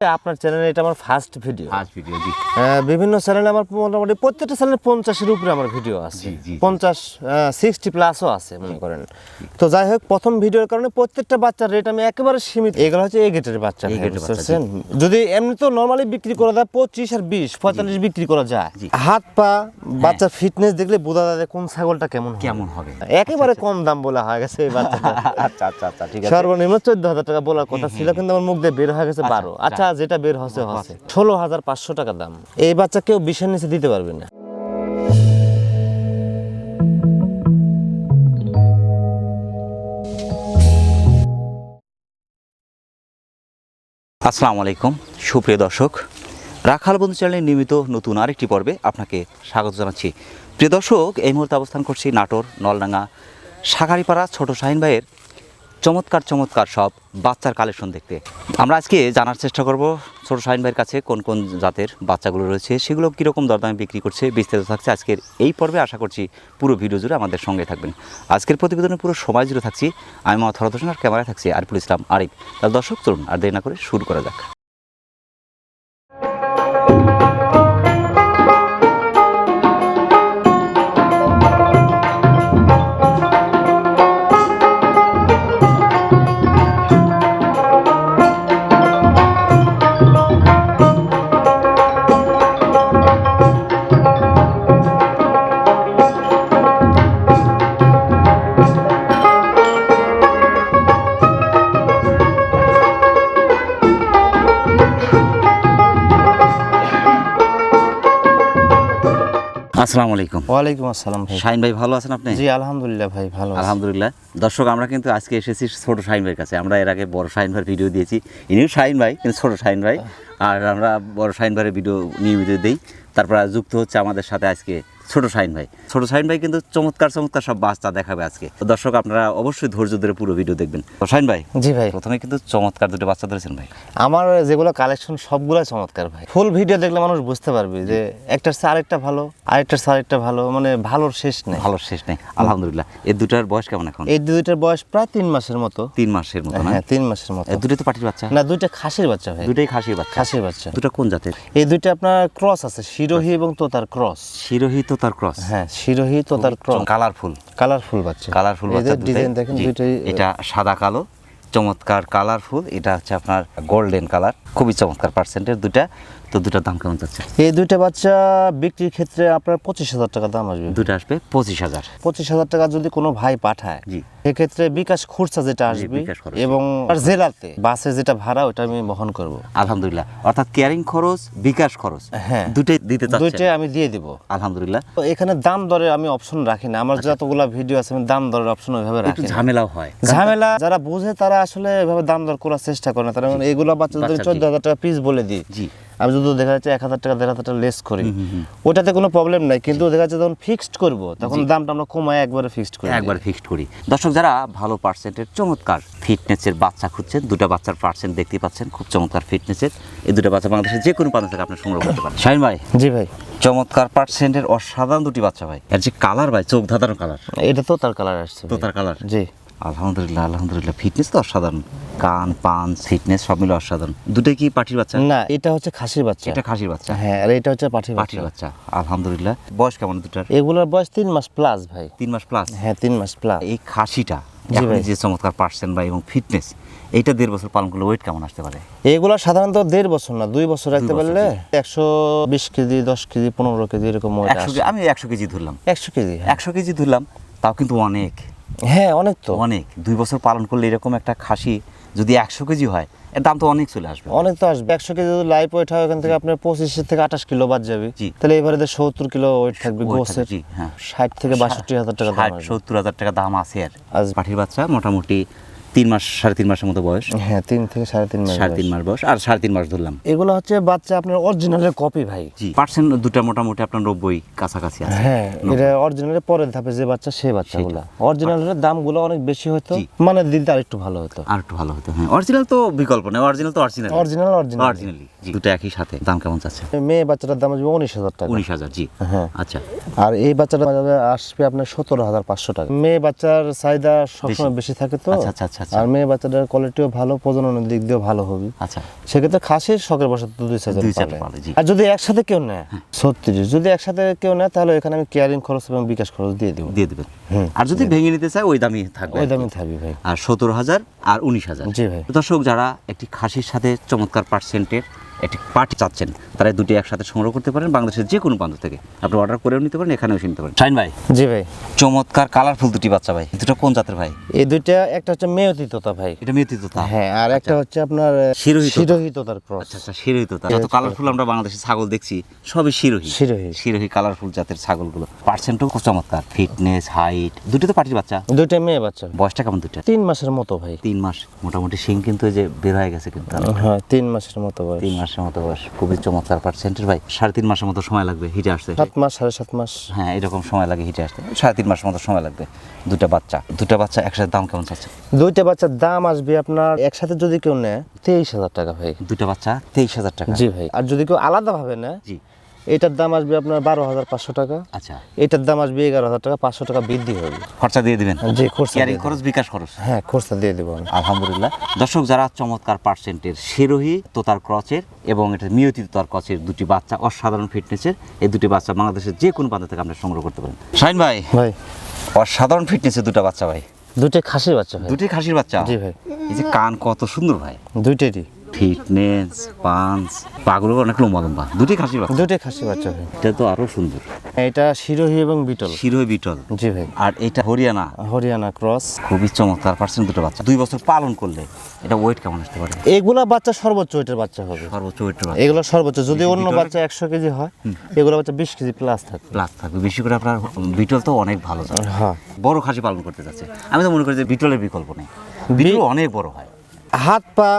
আপনার চ্যানেলে এটা আমার ফার্স্ট ভিডিও ফার্স্ট ভিডিও জি। বিভিন্ন চ্যানেলে আমার মোটামুটি প্রত্যেকটা চ্যানেলে পঞ্চাশের উপরে আমার ভিডিও আছে। পঞ্চাশ সিক্সটি প্লাসও আছে মনে করেন। তো যাই হোক প্রথম ভিডিওর কারণে প্রত্যেকটা বাচ্চার রেট আমি একেবারে সীমিত। এগুলো হচ্ছে এ গেটের বাচ্চা পারছেন? যদি এমনি তো নর্মালি বিক্রি করা যায় পঁচিশ আর বিশ পঁয়তাল্লিশ বিক্রি করা যায়। হাত পা বাচ্চার ফিটনেস দেখলে বোঝা যায় কোন ছাগলটা কেমন কেমন হবে। একেবারে কম দাম বলা হয়ে গেছে এই বাচ্চাটা। আচ্ছা আচ্ছা আচ্ছা ঠিক আছে। সর্বনিম্ন চোদ্দ হাজার টাকা বলার কথা ছিল কিন্তু আমার মুখ দিয়ে বের হয়ে গেছে বারো। আচ্ছা যেটা বের হচ্ছে হচ্ছে। ষোলো হাজার পাঁচশো টাকা দাম। এই বাচ্চা কেউ বিশের নিচে দিতে পারবে না। আসসালামু আলাইকুম সুপ্রিয় দর্শক। রাখাল বন্ধু চ্যানেলের নিয়মিত নতুন আরেকটি পর্বে আপনাকে স্বাগত জানাচ্ছি। প্রিয় দর্শক এই মুহূর্তে অবস্থান করছি নাটোর নলডাঙ্গা সাগারিপাড়া ছোট শাহিন ভাইয়ের চমৎকার চমৎকার সব বাচ্চার কালেকশন দেখতে। আমরা আজকে জানার চেষ্টা করব ছোটো শাহিন ভাইয়ের কাছে কোন কোন জাতের বাচ্চাগুলো রয়েছে, সেগুলো কীরকম দরদামে বিক্রি করছে, বিস্তারিত থাকছে আজকের এই পর্বে। আশা করছি পুরো ভিডিও জুড়ে আমাদের সঙ্গে থাকবেন। আজকের প্রতিবেদনে পুরো সময় জুড়ে থাকছি, আমি মহাত হরত হোসেন আর ক্যামেরায় থাকছি আরিফুল ইসলাম আরিফ। তাহলে দর্শক, চলুন আর দেরি না করে শুরু করা যাক। আসসালামু আলাইকুম। ওয়ালাইকুম আসসালাম ভাই। শাহিন ভাই ভালো আছেন আপনি? জি আলহামদুলিল্লাহ ভাই ভালো। আলহামদুলিল্লাহ। দর্শক আমরা কিন্তু আজকে এসেছি ছোট শাহিন ভাইয়ের কাছে। আমরা এর আগে বড় শাহিন ভাইয়ের ভিডিও দিয়েছি। ইনিও শাহিন ভাই কিন্তু ছোট শাহিন ভাই। আর আমরা বড় শাহিন ভাইয়ের ভিডিও নিয়মিত দিই। তারপর যুক্ত হচ্ছে আমাদের সাথে আজকে ছোট শাহিন ভাই। ছোট শাহিন ভাই কিন্তু চমৎকার চমৎকার সব বাচ্চা দেখাবে আজকে। তো দর্শক আপনারা অবশ্যই ধৈর্য ধরে পুরো ভিডিও দেখবেন। তো শাহিন ভাই জি ভাই। প্রথমে কিন্তু চমৎকার দুটো বাচ্চা ধরেছেন ভাই। আমার যেগুলো কালেকশন সবগুলো চমৎকার ভাই। ফুল ভিডিও দেখলে মানুষ বুঝতে পারবে যে একটার চেয়ে আরেকটা ভালো আরেকটার চেয়ে আরেকটা ভালো মানে ভালোর শেষ নেই। ভালো শেষ নেই আলহামদুলিল্লাহ। এই দুটার বয়স কেমন এখন? এই দুইটার বয়স প্রায় তিন মাসের মতো। তিন মাসের মতো না? হ্যাঁ তিন মাসের মতো। এই দুটোই তো পাটির বাচ্চা? না দুইটা খাসির বাচ্চা ভাই। দুটাই খাসির বাচ্চা? খাসির বাচ্চা। দুটো কোন জাতের? এই দুইটা আপনার ক্রস আছে শিরোহী এবং তোতার ক্রস শিরোহিত তার ক্রস হ্যাঁ শিরোহী তোতার ক্রস কালারফুল কালারফুল বাচ্চা। কালারফুল বাচ্চা ডিজাইন দেখেন দুইটাই এটা সাদা কালো চমৎকার কালারফুল এটা হচ্ছে আপনার গোল্ডেন কালার। খুবই চমৎকার পার্সেন্টের দুটা তো দুটার দাম কেমন যাচ্ছে? এই দুইটা বাচ্চা বিক্রির ক্ষেত্রে আপনার পঁচিশ হাজার টাকা দাম আসবে। দুটা আসবে পঁচিশ হাজার। পঁচিশ হাজার টাকা যদি কোনো ভাই পাঠায় জি। সেক্ষেত্রে বিকাশ খুরসা যেটা আসবে এবং জেলাতে বাসে যেটা ভাড়া ওটা আমি বহন করব। আলহামদুলিল্লাহ। অর্থাৎ কেয়ারিং খরচ বিকাশ খরচ হ্যাঁ। দুটাই দিতে দুইটাই আমি দিয়ে দিব। আলহামদুলিল্লাহ। তো এখানে দাম দরে আমি অপশন রাখি না। আমার যতগুলা ভিডিও আছে আমি দাম দরের অপশন ওইভাবে রাখি। ঝামেলাও হয়। ঝামেলা যারা বুঝে তারা আসলে এভাবে দাম দর করার চেষ্টা করে না। তারা মানে এগুলো বাচ্চা যদি চোদ্দ হাজার টাকা পিস বলে দিই। জি। আমি যদি দেখা যাচ্ছে এক হাজার টাকা দেড় হাজার টাকা লেস করি ওটাতে কোনো প্রবলেম নাই। কিন্তু দেখা যাচ্ছে যখন ফিক্সড করব তখন দামটা আমরা কমায় একবারে ফিক্সড করি একবার ফিক্সড করি। দর্শক যারা ভালো পার্সেন্টের চমৎকার ফিটনেসের বাচ্চা খুঁজছেন দুটো বাচ্চার পার্সেন্ট দেখতে পাচ্ছেন খুব চমৎকার ফিটনেসের এই দুটো বাচ্চা বাংলাদেশের যে কোনো প্রান্ত থেকে আপনি সংগ্রহ করতে পারেন। শাহিন ভাই। জি ভাই। চমৎকার পার্সেন্টের অসাধারণ দুটি বাচ্চা ভাই। এর যে কালার ভাই চোখ ধাঁধানো কালার এটা তো তার কালার আসছে তো তার কালার জি। আলহামদুলিল্লাহ আলহামদুলিল্লাহ। ফিটনেস তো অসাধারণ। কান পান ফিটনেস সব মিলে অসাধারণ। দুটোই কি পাটির বাচ্চা? না এটা হচ্ছে খাসির বাচ্চা। এটা খাসির বাচ্চা? হ্যাঁ আর এটা হচ্ছে পাঠির পাটির বাচ্চা আলহামদুলিল্লাহ। বয়স কেমন দুটার? এগুলোর বয়স তিন মাস প্লাস ভাই। তিন মাস প্লাস হ্যাঁ তিন মাস প্লাস এই খাসিটা। যে চমৎকার পার্সেন্ট বা এবং ফিটনেস এইটা দেড় বছর পালন করলে ওয়েট কেমন আসতে পারে? এগুলো সাধারণত দেড় বছর না দুই বছর রাখতে পারলে একশো বিশ কেজি দশ কেজি পনেরো কেজি এরকম আমি একশো কেজি ধরলাম। একশো কেজি হ্যাঁ। একশো কেজি ধরলাম তাও কিন্তু অনেক। হ্যাঁ অনেক তো। অনেক। দুই বছর পালন করলে এরকম একটা খাসি যদি একশো কেজি হয় এর দাম তো অনেক চলে আসবে। অনেক তো আসবে। একশো কেজি যদি লাইফ ওয়েট হয় ওখান থেকে আপনার পঁচিশ থেকে আঠাশ কিলো বাদ যাবে। তাহলে এবারে সত্তর কিলো ওয়েট থাকবে গোসের। হ্যাঁ। ষাট থেকে বাষট্টি হাজার টাকা দাম সত্তর হাজার টাকা দাম আছে আর পাঠির বাচ্চা মোটামুটি তিন মাস সাড়ে তিন মাসের মতো বয়স। হ্যাঁ তিন থেকে সাড়ে তিন মাস সাড়ে তিন মাস বয়স আর সাড়ে তিন মাস ধরলাম। এগুলো হচ্ছে বাচ্চা আপনার অরিজিনালের কপি ভাই। জি পার্সেন্ট দুটা মোটামুটি আপনার নব্বই কাছাকাছি আছে। হ্যাঁ এটা অরিজিনালের পরের ধাপে যে বাচ্চা সেই বাচ্চাগুলো। অরিজিনালের দামগুলো অনেক বেশি হতো মানে দিতে আর একটু ভালো হতো। আর একটু ভালো হতো হ্যাঁ। অরিজিনাল তো বিকল্প নেই অরিজিনাল তো অরিজিনাল অরিজিনাল অরিজিনাল অরিজিনালি দুটো একই সাথে। দাম কেমন চাচ্ছে? মেয়ে বাচ্চাটার দাম আসবে উনিশ হাজার টাকা। উনিশ হাজার জি। হ্যাঁ। আচ্ছা। আর এই বাচ্চাটা আসবে আপনার সতেরো হাজার পাঁচশো টাকা। মেয়ে বাচ্চার চাহিদা সবসময় বেশি। থাকে তো। আচ্ছা, আচ্ছা, আচ্ছা, আচ্ছা। আর মেয়ে বাচ্চাটার কোয়ালিটিও ভালো প্রজননের দিক দিয়েও ভালো হবে। আচ্ছা। সেক্ষেত্রে খাসির শখের বসাতে দুই চার দুই। আর যদি একসাথে কেউ নেয় ছত্রিশ যদি একসাথে কেউ নেয় তাহলে এখানে আমি কেয়ারিং খরচ এবং বিকাশ খরচ দিয়ে দেবো। দিয়ে দেবেন। আর যদি ভেঙে নিতে চায় ওই দামই থাকবে ওই দামই থাকবে ভাই। আর সতেরো হাজার আর উনিশ হাজার। জি ভাই। দর্শক যারা একটি খাসির সাথে চমৎকার পার্সেন্টের একটি পার্টি চাচ্ছেন তারা দুটি একসাথে সংগ্রহ করতে পারেন বাংলাদেশের যে কোনো প্রান্ত থেকে। আপনি অর্ডার করেও নিতে পারেন এখানেও নিতে পারেন। শাইন ভাই। জি ভাই। চমৎকার কালারফুল দুটি বাচ্চা ভাই। দুটো কোন জাতের ভাই? এই দুইটা একটা হচ্ছে মেয়তি তোতা ভাই। এটা মেয়েতি তো তা হ্যাঁ আর একটা হচ্ছে আপনার শিরোহী তোতা। শিরোহী তোতার ক্রস আচ্ছা আচ্ছা শিরোহী তো যত কালারফুল আমরা বাংলাদেশে ছাগল দেখছি সবই শিরোহী। শিরোহী। শিরোহী কালারফুল জাতের ছাগলগুলো। পার্সেন্টও খুব চমৎকার। ফিটনেস হাইট দুটো তো পার্টির বাচ্চা? দুইটা মেয়ে বাচ্চা। বয়সটা কেমন দুটো তিন মাসের মতো ভাই। তিন মাস। মোটামুটি শিং কিন্তু এই যে বের হয়ে গেছে কিন্তু হ্যাঁ তিন মাসের মতো বয়স। তিন মাসের মতো বয়স। খুবই চমৎকার পার্সেন্টের ভাই। সাড়ে তিন মাসের মতো সময় লাগবে হিটে আসতে। সাত মাস সাড়ে সাত মাস। হ্যাঁ এরকম সময় লাগে হিটে আসতে। সাড়ে তিন মাসের মতো সময় লাগবে দুটা বাচ্চা। দুটা বাচ্চা একসাথে দাম কেমন চাচ্ছে? দুইটা বাচ্চার দাম আসবে আপনার একসাথে যদি কেউ নেয় তেইশ হাজার টাকা ভাই। দুটা বাচ্চা তেইশ হাজার টাকা। জি ভাই। আর যদি কেউ আলাদাভাবে নেয় জি। এটার দাম আসবে আপনার বারো হাজার পাঁচশো টাকা। আচ্ছা। এটার দাম আসবে এগারো হাজার টাকা পাঁচশো টাকা বৃদ্ধি হবে। খরচা দিয়ে দিবেন? জি খরচা খরচ বিকাশ খরচ? হ্যাঁ খরচা দিয়ে দেবো আলহামদুলিল্লাহ। দর্শক যারা চমৎকার পার্সেন্টের শিরোহী তোতার ক্রচের এবং এটা মিয়তি তোতার ক্রচের দুটি বাচ্চা অসাধারণ ফিটনেসের এই দুটি বাচ্চা বাংলাদেশের যে কোনো প্রান্ত থেকে আপনি সংগ্রহ করতে পারেন। শাইন ভাই ভাই। অসাধারণ ফিটনেসের দুটো বাচ্চা ভাই। দুইটাই খাসির বাচ্চা দুটি খাসির বাচ্চা? জি ভাই। এই যে কান কত সুন্দর ভাই। দুইটারই। ফিটনেস পাঞ্চ পাগুলো অনেক লম্বা লম্বা। দুটি খাসির বাচ্চা। দুইটাই খাসি বাচ্চা ভাই। এটা তো আরও সুন্দর। এটা শিরোহী এবং বিটল। শিরোহী বিটল। জি ভাই। আর এটা হরিয়ানা। হরিয়ানা ক্রস। খুবই চমৎকার পার্সেন্ট দুটো বাচ্চা। দুই বছর পালন করলে এটা ওয়েট কেমন আসতে পারে? এগুলা বাচ্চা সর্বোচ্চ ওইটার বাচ্চা হবে। সর্বোচ্চ ওয়েট এগুলো সর্বোচ্চ। যদি অন্য বাচ্চা একশো কেজি হয় এগুলো বাচ্চা বিশ কেজি প্লাস থাকে প্লাস থাকবে। বেশি করে আপনার বিটল তো অনেক ভালো। হ্যাঁ। বড় খাসি পালন করতে যাচ্ছে। আমি তো মনে করি যে বিটলের বিকল্প নেই। বিটল অনেক বড় হয়। হাত পা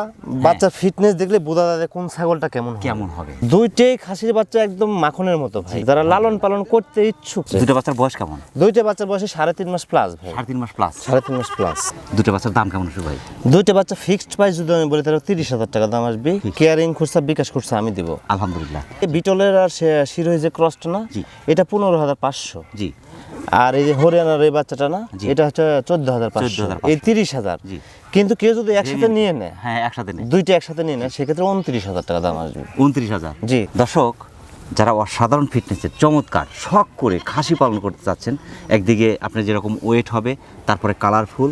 বাচ্চার ফিটনেস দেখলে বোঝা যায় কোন ছাগলটা কেমন কেমন হবে। দুইটাই খাসির বাচ্চা একদম মাখনের মতো ভাই। যারা লালন পালন করতে ইচ্ছুক। দুটো বাচ্চার বয়স কেমন? দুইটা বাচ্চার বয়সে সাড়ে তিন মাস প্লাস ভাই। সাড়ে তিন মাস প্লাস সাড়ে তিন মাস প্লাস দুটো বাচ্চার দাম কেমন ভাই দুইটা বাচ্চা ফিক্সড প্রাইস যদি আমি বলি তাহলে তিরিশ হাজার টাকা দাম আসবে। কেয়ারিং খুরসা বিকাশ খুরসা আমি দিব। আলহামদুলিল্লাহ। এই বিটলের আর শিরোহী যে ক্রসটা না এটা পনেরো হাজার পাঁচশো। জি। আর এই যে হরিয়ানার এই বাচ্চাটা না। এটা হচ্ছে চোদ্দ হাজার পাঁচশো। 14,500 এই তিরিশ হাজার। কিন্তু কেউ যদি একসাথে নিয়ে নেয় হ্যাঁ একসাথে দুইটা একসাথে নিয়ে নেয় সেক্ষেত্রে উনত্রিশ হাজার টাকা দাম আসবে। উনত্রিশ হাজার? জি। দর্শক যারা অসাধারণ ফিটনেসের চমৎকার শখ করে খাসি পালন করতে চাচ্ছেন একদিকে আপনি যেরকম ওয়েট হবে তারপরে কালারফুল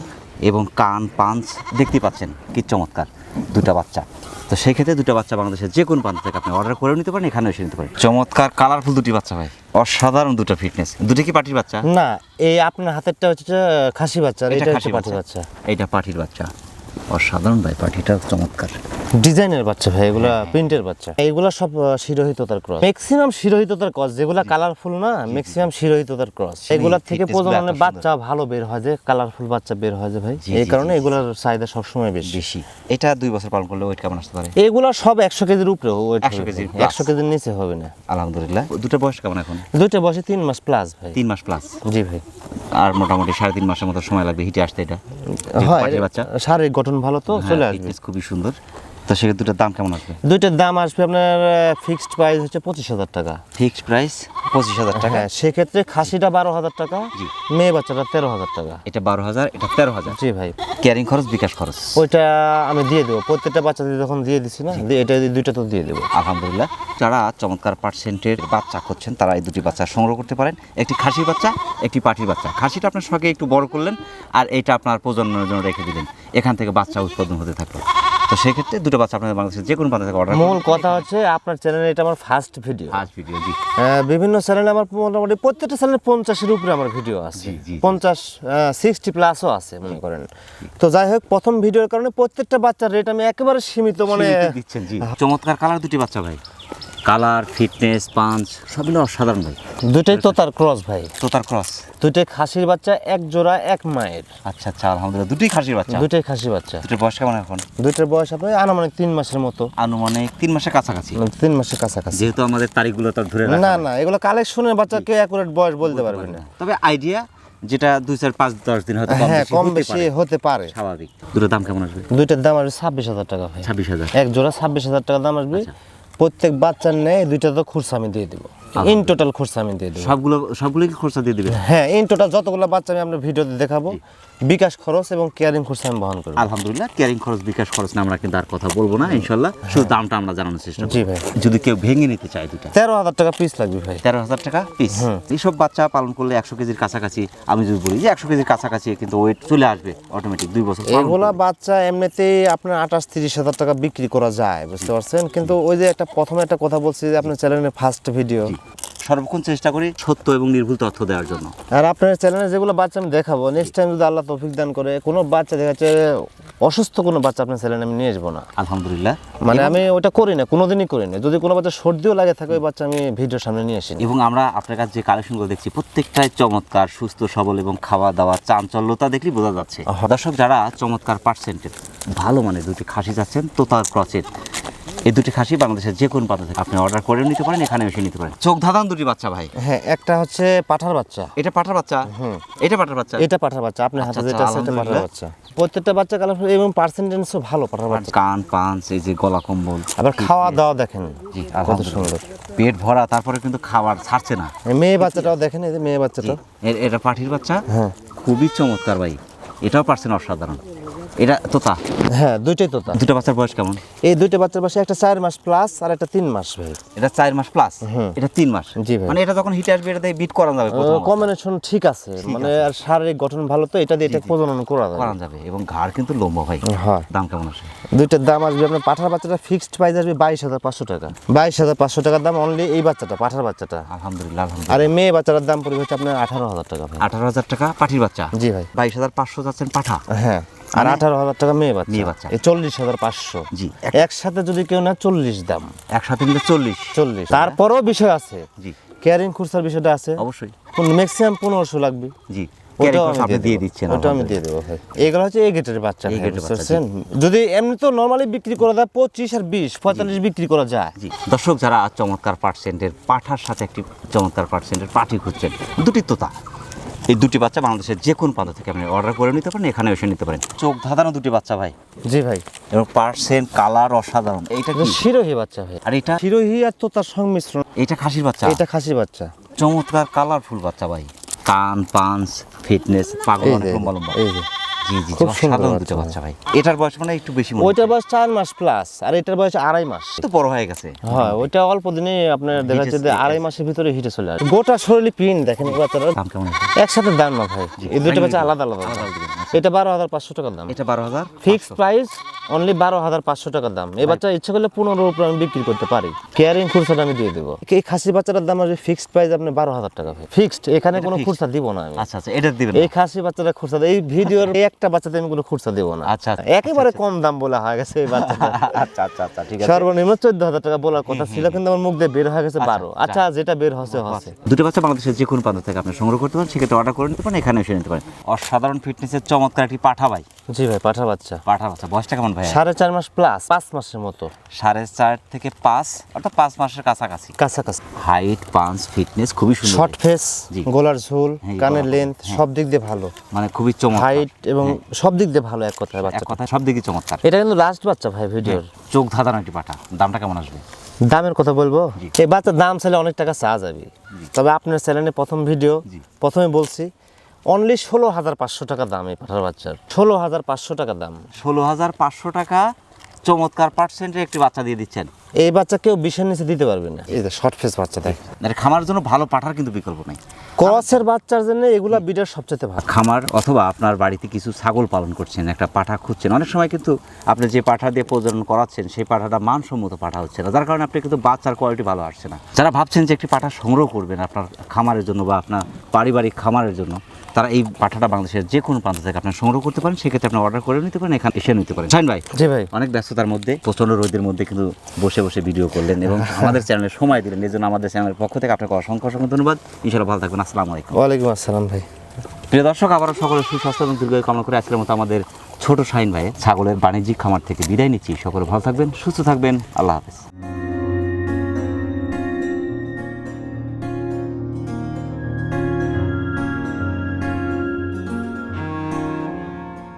এবং কান পাঞ্চ দেখতে পাচ্ছেন কি চমৎকার দুটা বাচ্চা। তো সেই ক্ষেত্রে দুটো বাচ্চা বাংলাদেশের যে কোনো প্রান্ত থেকে আপনি অর্ডার করেও নিতে পারেন এখানেও এসে নিতে পারেন। চমৎকার কালারফুল দুটি বাচ্চা ভাই। অসাধারণ দুটো ফিটনেস দুটো কি পাটির বাচ্চা? না এই আপনার হাতেরটা হচ্ছে খাসি বাচ্চা এটা খাসি পাটির বাচ্চা। এটা পাটির বাচ্চা। অসাধারণ ভাই পাটিটা চমৎকার। ডিজাইনের বাচ্চা ভাই এগুলা হ্যাঁ, প্রিন্টের বাচ্চা। এইগুলা সব শিরোহিততার ক্রস ম্যাক্সিমাম শিরোহিততার ক্রস যেগুলা কালারফুল না ম্যাক্সিমাম শিরোহিততার ক্রস এগুলা থেকে প্রজননে বাচ্চা ভালো বের হয় যে কালারফুল বাচ্চা বের হয় যে ভাই। এই কারণে এগুলার চাহিদা সবসময় বেশি। বেশি। এটা দুই বছর পালন করলে ওয়েট কেমন আসতে পারে? এগুলা সব একশো কেজির উপরে ওয়েট 100 কেজির plus। একশো কেজির নিচে হবে না। আলহামদুলিল্লাহ। দুটো বয়স কেমন এখন? দুইটা বয়সে তিন মাস প্লাস ভাই। তিন মাস প্লাস জি ভাই। আর মোটামুটি সাড়ে তিন মাসের মতো সময় লাগবে হিটে আসতে এটা। হয় বাচ্চা। শারীরিক গঠন ভালো তো চলে হ্যাঁ, আসবে। খুবই সুন্দর। তো সেক্ষেত্রে দুটোর দাম কেমন আসবে? দুইটার দাম আসবে আপনার ফিক্সড প্রাইস হচ্ছে পঁচিশ হাজার টাকা। ফিক্সড প্রাইস পঁচিশ হাজার টাকা? হ্যাঁ সেক্ষেত্রে খাসিটা বারো হাজার টাকা জি। মেয়ে বাচ্চাটা তেরো হাজার টাকা। এটা বারো হাজার এটা তেরো হাজার? জি ভাই। ক্যারিং খরচ বিকাশ খরচ? ওইটা আমি দিয়ে দেবো। প্রত্যেকটা বাচ্চাদের যখন দিয়ে দিছি না এটা দুইটা তো দিয়ে দেবো। আলহামদুলিল্লাহ যারা চমৎকার পার্সেন্টের বাচ্চা করছেন তারা এই দুটি বাচ্চা সংগ্রহ করতে পারেন। একটি খাসির বাচ্চা একটি পাটির বাচ্চা। খাসিটা আপনার সঙ্গে একটু বড় করলেন আর এটা আপনার প্রজন্মের জন্য রেখে দিলেন। এখান থেকে বাচ্চা উৎপাদন হতে থাকল। তো সেক্ষেত্রে দুটো বাচ্চা আপনাদের বাংলাদেশের যে কোনো থেকে অর্ডার মূল কথা হচ্ছে আপনার চ্যানেলে এটা আমার ফার্স্ট ভিডিও ফার্স্ট ভিডিও জি। বিভিন্ন চ্যানেলে আমার মোটামুটি প্রত্যেকটা চ্যানেলে পঞ্চাশের উপরে আমার ভিডিও আছে। পঞ্চাশ সিক্সটি প্লাসও আছে মনে করেন। তো যাই হোক প্রথম ভিডিওর কারণে প্রত্যেকটা বাচ্চার রেট আমি একেবারে সীমিত মানে দিচ্ছেন জি। চমৎকার কালার দুটি বাচ্চা ভাই। কালার ফিটনেস পাঞ্চ সবগুলো অসাধারণ ভাই। দুটোই তো তার ক্রস ভাই। তোতার ক্রস। দুইটাই খাসির বাচ্চা এক জোড়া এক মায়ের। আচ্ছা আচ্ছা আলহামদুলিল্লাহ দুটোই খাসির বাচ্চা। দুটোই খাসি বাচ্চা। দুটোর বয়স কেমন এখন? দুইটার বয়স আপনার আনুমানিক তিন মাসের মতো। আনুমানিক তিন মাসের কাছাকাছি। মানে তিন মাসের কাছাকাছি। যেহেতু আমাদের তারিখগুলো তো ধরে রাখা না না। এগুলো কালেকশনের বাচ্চা বাচ্চাকে অ্যাকুরেট বয়স বলতে পারবে না। তবে আইডিয়া যেটা দুই চার পাঁচ দশ দিন হয়তো হ্যাঁ কম বেশি হতে পারে। স্বাভাবিক। দুটোর দাম কেমন আসবে? দুইটার দাম আসবে ছাব্বিশ হাজার টাকা ভাই। ছাব্বিশ হাজার। এক জোড়া ছাব্বিশ হাজার টাকা দাম আসবে প্রত্যেক বাচ্চার নেয় দুইটা তো খুরসা আমি দিয়ে দিব। ইন টোটাল খুরসা আমি দিয়ে দেবো। সবগুলো সবগুলো কি খরচা দিয়ে দিবেন হ্যাঁ ইন টোটাল যতগুলো বাচ্চা আমি আপনার ভিডিওতে দেখাবো বিকাশ খরচ এবং কেয়ারিং খরচ আমি বহন করব। আলহামদুলিল্লাহ ক্যারিং খরচ বিকাশ খরচ না আমরা কিন্তু আর কথা বলব না ইনশাল্লাহ। শুধু দামটা আমরা জানানোর চেষ্টা জি ভাই। যদি কেউ ভেঙে নিতে চায় দুটা তেরো হাজার টাকা পিস লাগবে ভাই। তেরো হাজার টাকা পিস এইসব বাচ্চা পালন করলে একশো কেজির কাছাকাছি আমি যদি বলি যে একশো কেজির কাছাকাছি কিন্তু ওয়েট চলে আসবে অটোমেটিক দুই বছর এগুলা বাচ্চা এমনিতেই আপনার আঠাশ তিরিশ হাজার টাকা বিক্রি করা যায় বুঝতে পারছেন? কিন্তু ওই যে একটা প্রথমে একটা কথা বলছি যে আপনার চ্যানেলের ফার্স্ট ভিডিও সর্বক্ষণ চেষ্টা করি সত্য এবং নির্ভুল তথ্য দেওয়ার জন্য। আর আপনার চ্যানেলে যেগুলো বাচ্চা আমি দেখাবো নেক্সট টাইম যদি আল্লাহ তৌফিক দান করে কোনো বাচ্চা দেখা যাচ্ছে অসুস্থ কোনো বাচ্চা আপনার চ্যানেলে আমি নিয়ে আসব না। আলহামদুলিল্লাহ। মানে আমি ওটা করি না কোনোদিনই করি না। যদি কোনো বাচ্চা সর্দিও লাগে থাকে ওই বাচ্চা আমি ভিডিওর সামনে নিয়ে আসি। এবং আমরা আপনার কাছে যে কালেকশনগুলো দেখছি প্রত্যেকটাই চমৎকার সুস্থ সবল এবং খাওয়া দাওয়া চাঞ্চল্যতা দেখলেই বোঝা যাচ্ছে। দর্শক যারা চমৎকার পার্সেন্টের ভালো মানে দুটি খাসি যাচ্ছেন তোতার ক্রচের এই দুটি খাসি বাংলাদেশের যে কোন প্রান্ত থেকে আপনি অর্ডার করে নিতে পারেন এখানে এসে নিতে পারেন। চোখ ধাঁধান দুটি বাচ্চা ভাই। হ্যাঁ একটা হচ্ছে পাঠার বাচ্চা। এটা পাঠার বাচ্চা? হুম। এটা পাঠার বাচ্চা? এটা পাঠার বাচ্চা আপনার হাতে আচ্ছা, যেটা আছে আচ্ছা, এটা পাঠার বাচ্চা। প্রত্যেকটা বাচ্চা কালার এবং পার্সেন্টেজও ভালো পাঠার বাচ্চা। কান পাঞ্চ এই যে গলা কম্বল। আবার খাওয়া দাওয়া দেখেন জি কত সুন্দর। পেট ভরা তারপরে কিন্তু খাবার ছাড়ছে না। মেয়ে বাচ্চাটাও দেখেন এই যে মেয়ে বাচ্চাটা। এটা পাঠির বাচ্চা? হ্যাঁ। খুবই চমৎকার ভাই। এটাও পারছেন অসাধারণ। এটা তোতা? হ্যাঁ দুইটাই তোতা। দুটো বাচ্চার বয়স কেমন? এই দুইটা বাচ্চার পাশে একটা চার মাস প্লাস আর একটা তিন মাস ভাই। এটা চার মাস প্লাস এটা তিন মাস? জি ভাই। মানে এটা যখন হিটে আসবে এটা বিট করা যাবে কম্বিনেশন ঠিক আছে। মানে আর শারীরিক গঠন ভালো তো এটা দিয়ে এটা প্রজনন করা করা যাবে যাবে। এবং ঘাড় কিন্তু লম্বা ভাই। হ্যাঁ। দাম কেমন আসে? দুইটার দাম আসবে আপনার পাঠার বাচ্চাটা ফিক্সড প্রাইস আসবে বাইশ হাজার পাঁচশো টাকা। বাইশ হাজার পাঁচশো টাকার দাম অনলি এই বাচ্চাটা পাঠার বাচ্চাটা। আলহামদুলিল্লাহ আলহামদুলিল্লাহ। আর এই মেয়ে বাচ্চাটার দাম পড়বে হচ্ছে আপনার আঠারো হাজার টাকা আঠারো হাজার টাকা পাঠির বাচ্চা? জি ভাই। বাইশ হাজার পাঁচশো যাচ্ছেন পাঠা? হ্যাঁ। আর আঠারো হাজার টাকা মেয়ে বাচ্চা। মেয়ে বাচ্চা। চল্লিশ হাজার পাঁচশো। জি। একসাথে যদি কেউ না চল্লিশ দাম। একসাথে মিলে চল্লিশ। চল্লিশ। তারপরও বিষয় আছে। জি। কেয়ারিং খুরসার বিষয়টা আছে। অবশ্যই। ম্যাক্সিমাম পনেরোশো লাগবে। জি। দিয়ে দিচ্ছেন আমি দিয়ে দেবো ভাই। এগুলো হচ্ছে গেটের বাচ্চা? যদি এমনি তো নর্মালি বিক্রি করা যায় পঁচিশ আর বিশ পঁয়তাল্লিশ বিক্রি করা যায়। জি। দর্শক যারা চমৎকার পার্সেন্টের পাঠার সাথে একটি চমৎকার পার্সেন্টের পাঠি খুঁজছেন দুটি তোতা। এই দুটি বাচ্চা বাংলাদেশের যে কোন প্রান্ত থেকে আপনি অর্ডার করে নিতে পারেন এখানে এসে নিতে পারেন। চোখ ধাঁধানো দুটি বাচ্চা ভাই। জি ভাই। এবং পার্সেন্ট কালার অসাধারণ। এইটা কি? শিরোহী বাচ্চা ভাই। আর এটা? শিরোহী আর তো তার সংমিশ্রণ। এটা খাসির বাচ্চা? এটা খাসির বাচ্চা। চমৎকার কালারফুল বাচ্চা ভাই। কান পাঞ্চ ফিটনেস পাগল লম্বা লম্বা। এই যে। জি জি সাধারণ দুটো বাচ্চা ভাই। এটার বয়স মানে একটু বেশি ওইটার বয়স চার মাস প্লাস আর এটার বয়স আড়াই মাস। তো বড় হয়ে গেছে। হ্যাঁ ওইটা অল্প দিনে আপনার দেখা যাচ্ছে যে আড়াই মাসের ভিতরে হিটে চলে আসে। গোটা শরীরে পিন দেখেন এই দাম কেমন একসাথে দাম না ভাই। এই দুটো বাচ্চা আলাদা আলাদা দাম। আলাদা দিবেন, আচ্ছা। এটা বারো হাজার পাঁচশো টাকার দাম। এটা বারো হাজার ফিক্সড প্রাইস অনলি বারো হাজার পাঁচশো টাকার দাম। এই বাচ্চা ইচ্ছা করলে পনেরো উপরে আমি বিক্রি করতে পারি। কেয়ারিং খুরসাটা আমি দিয়ে দেবো। এই খাসি বাচ্চাটার দাম আসবে ফিক্সড প্রাইস আপনি বারো হাজার টাকা ফিক্সড এখানে কোনো খুরসা দিব না আমি। আচ্ছা আচ্ছা এটা দিবেন এই খাসি বাচ্চাটা খুরসা এই ভিডিওর এই একটা বাচ্চাতে আমি কোনো খুচরা দেবো না। আচ্ছা, আচ্ছা, একেবারে কম দাম বলা হয়ে গেছে এই বাচ্চাটা। আচ্ছা আচ্ছা আচ্ছা ঠিক আছে। সর্বনিম্ন চোদ্দ হাজার টাকা বলার কথা ছিল কিন্তু আমার মুখ দিয়ে বের হয়ে গেছে বারো। আচ্ছা যেটা বের হচ্ছে হচ্ছে। দুটো বাচ্চা বাংলাদেশের যে কোনো প্রান্ত থেকে আপনি সংগ্রহ করতে পারেন সেক্ষেত্রে অর্ডার করে নিতে পারেন এখানে এসে নিতে পারেন। অসাধারণ ফিটনেসের চমৎকার একটি পাঠা ভাই। জি ভাই পাঠা বাচ্চা। পাঠা বাচ্চা বয়সটা কেমন ভাই সাড়ে চার মাস প্লাস পাঁচ মাসের মতো। সাড়ে চার থেকে পাঁচ অর্থাৎ পাঁচ মাসের কাছাকাছি। কাছাকাছি। হাইট পাঞ্চ ফিটনেস খুবই সুন্দর শর্ট ফেস। গলার ঝুল হ্যাঁ, কানের লেন্থ হ্যাঁ। সব দিক দিয়ে ভালো। মানে খুবই চমৎকার। হাইট এবং সব দিক দিয়ে ভালো এক কথায় এক বাচ্চা কথা সব দিকে চমৎকার। এটা কিন্তু লাস্ট বাচ্চা ভাই ভিডিওর। চোখ ধাঁধানো একটি পাঠা। দামটা কেমন আসবে? দামের কথা বলব? এই বাচ্চার দাম চাইলে অনেক টাকা চা যাবে। তবে আপনার চ্যানেলে প্রথম ভিডিও প্রথমে বলছি অনলি ষোলো হাজার পাঁচশো টাকা দাম এই পাঠার বাচ্চার। ষোলো হাজার পাঁচশো টাকা দাম। ষোলো হাজার পাঁচশো টাকা চমৎকার পার্সেন্টের একটি বাচ্চা দিয়ে দিচ্ছেন। এই বাচ্চা কেউ বিশের নিচে দিতে পারবে না। এই যে শর্ট ফেস বাচ্চা দেখ। আর খামার জন্য ভালো পাঠার কিন্তু বিকল্প নেই। ক্রসের বাচ্চার জন্য এগুলা বিডার সবচেয়ে ভালো। খামার অথবা আপনার বাড়িতে কিছু ছাগল পালন করছেন একটা পাঠা খুঁজছেন। অনেক সময় কিন্তু আপনি যে পাঠা দিয়ে প্রজনন করাচ্ছেন সেই পাঠাটা মানসম্মত পাঠা হচ্ছে না। যার কারণে আপনি কিন্তু বাচ্চার কোয়ালিটি ভালো আসছে না। যারা ভাবছেন যে একটি পাঠা সংগ্রহ করবেন আপনার খামারের জন্য বা আপনার পারিবারিক খামারের জন্য তারা এই পাঠাটা বাংলাদেশের যে কোনো প্রান্ত থেকে আপনার সংগ্রহ করতে পারেন সেক্ষেত্রে আপনি অর্ডার করে নিতে পারেন এখানে এসে নিতে পারেন। ভাই জি ভাই। অনেক ব্যস্ততার মধ্যে প্রচণ্ড রোদের মধ্যে কিন্তু বসে বসে ভিডিও করলেন এবং আমাদের চ্যানেলে সময় দিলেন এই জন্য আমাদের চ্যানেলের পক্ষ থেকে আপনাকে অসংখ্য অসংখ্য ধন্যবাদ। ইনশাল্লাহ ভালো থাকবেন আসসালামু আলাইকুম। ওয়ালাইকুম আসসালাম ভাই। প্রিয় দর্শক আবারও সকলের সুস্বাস্থ্য এবং দীর্ঘ কামনা করে আজকের মতো আমাদের ছোট শাহিন ভাই ছাগলের বাণিজ্যিক খামার থেকে বিদায় নিচ্ছি। সকলে ভালো থাকবেন সুস্থ থাকবেন আল্লাহ হাফেজ।